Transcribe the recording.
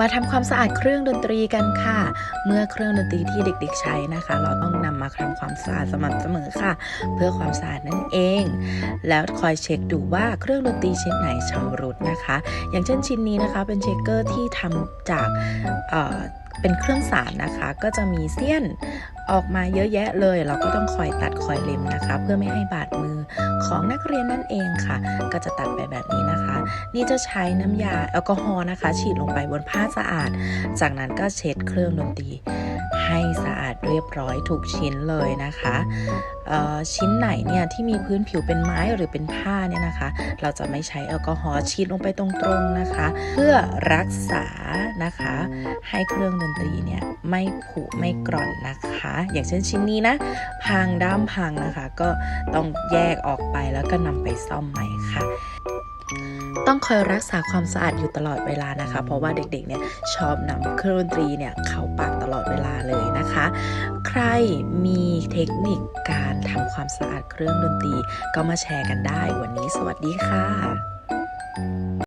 มาทำความสะอาดเครื่องดนตรีกันค่ะ เมื่อเครื่องดนตรีที่เด็กๆใช้นะคะ เราต้องนำมาทำความสะอาดสม่ำเสมอค่ะ เพื่อความสะอาดนั่นเอง แล้วคอยเช็คดูว่าเครื่องดนตรีชิ้นไหนชำรุดนะคะ อย่างเช่นชิ้นนี้นะคะเป็นเชคเกอร์ที่ทำจาก เป็นเครื่องสารนะคะ ก็จะมีเสี้ยนออกมาเยอะแยะเลย เราก็ต้องคอยตัดคอยเล็มนะคะ เพื่อไม่ให้บาดมือของนักเรียนนั่นเองค่ะ ก็จะตัดไปแบบนี้นะคะ นี่จะใช้น้ำยาแอลกอฮอล์นะคะ ฉีดลงไปบนผ้าสะอาด จากนั้นก็เช็ดเครื่องดนตรี ให้สะอาดเรียบร้อยทุกชิ้นเลยนะคะชิ้นไหนเนี่ยที่มีพื้นผิวเป็นไม้หรือเป็นผ้าเนี่ยนะคะ เราจะไม่ใช้แอลกอฮอล์ฉีดลงไปตรงๆนะคะ เพื่อรักษานะคะ ให้เครื่องดนตรีเนี่ยไม่ผุไม่กร่อนนะคะ อย่างเช่นชิ้นนี้นะพังด้ามพังนะคะ ก็ต้องแยกออกไปแล้วก็นำไปซ่อมใหม่ค่ะต้องคอยรักษาความสะอาดอยู่ตลอดเวลานะคะ เพราะว่าเด็กๆ เนี่ยชอบนำเครื่องดนตรีเนี่ยเข้าปาก ลอดเวลาเลยนะคะ ใครมีเทคนิคการทำความสะอาดเครื่องดนตรี ก็มาแชร์กันได้วันนี้สวัสดีค่ะ